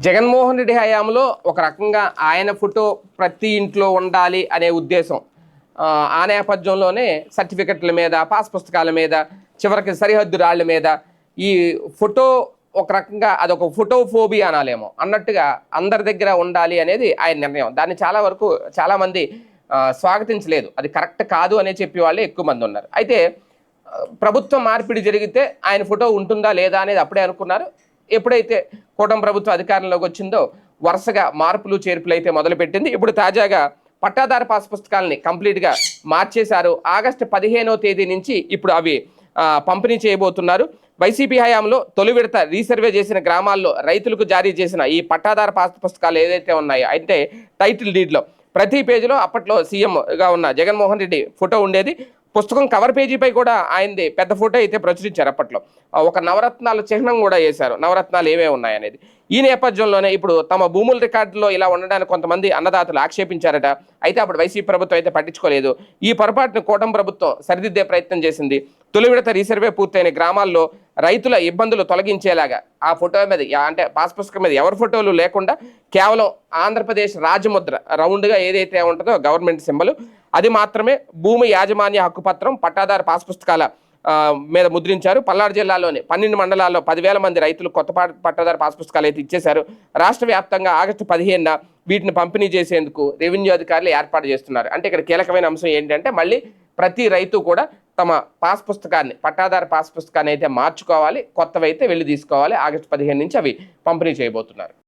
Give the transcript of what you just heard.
జగన్మోహన్ రెడ్డి హయాంలో ఒక రకంగా ఆయన ఫోటో ప్రతి ఇంట్లో ఉండాలి అనే ఉద్దేశం. ఆ, నేపథ్యంలోనే సర్టిఫికెట్ల మీద పాస్ పుస్తకాల మీద చివరికి సరిహద్దు రాళ్ళ మీద ఈ ఫోటో ఒక రకంగా అదొక ఫోటో ఫోబీ అనాలేమో. అన్నట్టుగా అందరి దగ్గర ఉండాలి అనేది ఆయన నిర్ణయం. దాన్ని చాలా వరకు చాలామంది స్వాగతించలేదు. అది కరెక్ట్ కాదు అనే చెప్పి వాళ్ళే ఎక్కువ మంది ఉన్నారు. అయితే ప్రభుత్వ ప్రభుత్వం మార్పిడి జరిగితే ఆయన ఫోటో ఉంటుందా లేదా అనేది అప్పుడే అనుకున్నారు. ఎప్పుడైతే కూటమి ప్రభుత్వం అధికారంలోకి వచ్చిందో వరుసగా మార్పులు చేర్పులు అయితే మొదలుపెట్టింది. ఇప్పుడు తాజాగా పట్టాదారు పాస్ పుస్తకాలని కంప్లీట్గా మార్చేశారు. ఆగస్టు పదిహేనో తేదీ నుంచి ఇప్పుడు అవి పంపిణీ చేయబోతున్నారు. వైసీపీ హయాంలో తొలి విడత రీసర్వే చేసిన గ్రామాల్లో రైతులకు జారీ చేసిన ఈ పట్టాదారు పాస్ పుస్తకాలు ఏదైతే ఉన్నాయో అంటే టైటిల్ డీడ్లో ప్రతి పేజీలో అప్పట్లో సీఎంగా ఉన్న జగన్మోహన్ రెడ్డి ఫోటో ఉండేది. పుస్తకం కవర్ పేజీపై కూడా ఆయనది పెద్ద ఫోటో అయితే ప్రచురించారు అప్పట్లో. ఒక నవరత్నాల చిహ్నం కూడా వేశారు. నవరత్నాలు ఏమేమి ఉన్నాయనేది. ఈ నేపథ్యంలోనే ఇప్పుడు తమ భూముల రికార్డులో ఇలా ఉండడానికి కొంతమంది అన్నదాతలు ఆక్షేపించారట. అయితే అప్పుడు వైసీపీ ప్రభుత్వం అయితే పట్టించుకోలేదు. ఈ పొరపాటును కూటమి ప్రభుత్వం సరిదిద్దే ప్రయత్నం చేసింది. తొలి విడత రీసర్వే పూర్తయిన గ్రామాల్లో రైతుల ఇబ్బందులు తొలగించేలాగా ఆ ఫోటో మీద అంటే పాస్ పుస్తకం మీద ఎవరి ఫోటోలు లేకుండా కేవలం ఆంధ్రప్రదేశ్ రాజముద్ర రౌండ్గా ఏదైతే ఉంటుందో గవర్నమెంట్ సింబల్ అది మాత్రమే భూమి యాజమాన్య హక్కు పత్రం పట్టాదారు పాస్ పుస్తకాల మీద ముద్రించారు. పల్నాడు జిల్లాలోని పన్నెండు మండలాల్లో పదివేల మంది రైతులు కొత్త పా- పట్టాదారు పాస్ పుస్తకాలు అయితే ఇచ్చేశారు. రాష్ట్ర వ్యాప్తంగా ఆగస్టు పదిహేనున వీటిని పంపిణీ చేసేందుకు రెవెన్యూ అధికారులు ఏర్పాటు చేస్తున్నారు. అంటే ఇక్కడ కీలకమైన అంశం ఏంటంటే మళ్ళీ ప్రతి రైతు కూడా తమ పాస్ పుస్తకాన్ని పట్టాదారు పాస్ పుస్తకాన్ని అయితే మార్చుకోవాలి కొత్తవైతే వెళ్ళి తీసుకోవాలి. ఆగస్టు పదిహేను నుంచి అవి పంపిణీ చేయబోతున్నారు.